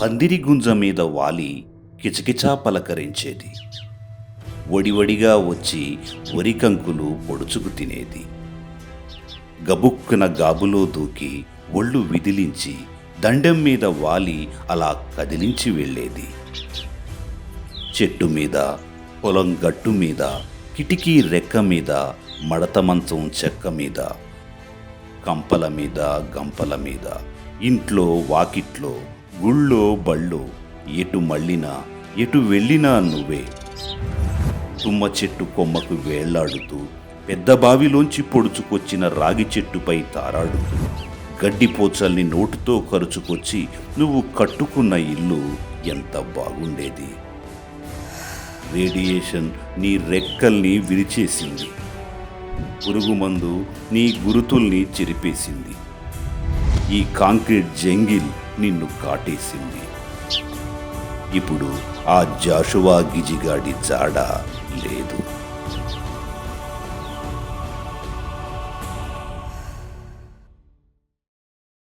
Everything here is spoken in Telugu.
పందిరి గుంజ మీద వాలి కిచకిచా పలకరించేది. వడివడిగా వచ్చి వరికంకులు పొడుచుకు తినేది. గబుక్కున గాబులో దూకి ఒళ్ళు విదిలించి దండెం మీద వాలి అలా కదిలించి వెళ్ళేది. చెట్టు మీద పొలం గట్టు మీద కిటికీ రెక్క మీద మడత మంచం చెక్క మీద కంపల మీద గంపల మీద ఇంట్లో వాకిట్లో గుళ్ళో బళ్ళో ఎటు మళ్ళినా ఎటు వెళ్ళినా నువ్వే. తుమ్మ చెట్టు కొమ్మకు వేళ్ళాడుతూ పెద్ద బావిలోంచి పొడుచుకొచ్చిన రాగి చెట్టుపై తారాడుతూ గడ్డి పోచల్ని నోటుతో కరుచుకొచ్చి నువ్వు కట్టుకున్న ఇల్లు ఎంత బాగుండేది. రేడియేషన్ నీ రెక్కల్ని విరిచేసింది. పురుగుమందు నీ గురుతుల్ని చెరిపేసింది. ఈ కాంక్రీట్ జంగిల్ నిన్ను కాటేసింది. ఇప్పుడు ఆ జాషువా గిజిగాడి జాడ లేదు.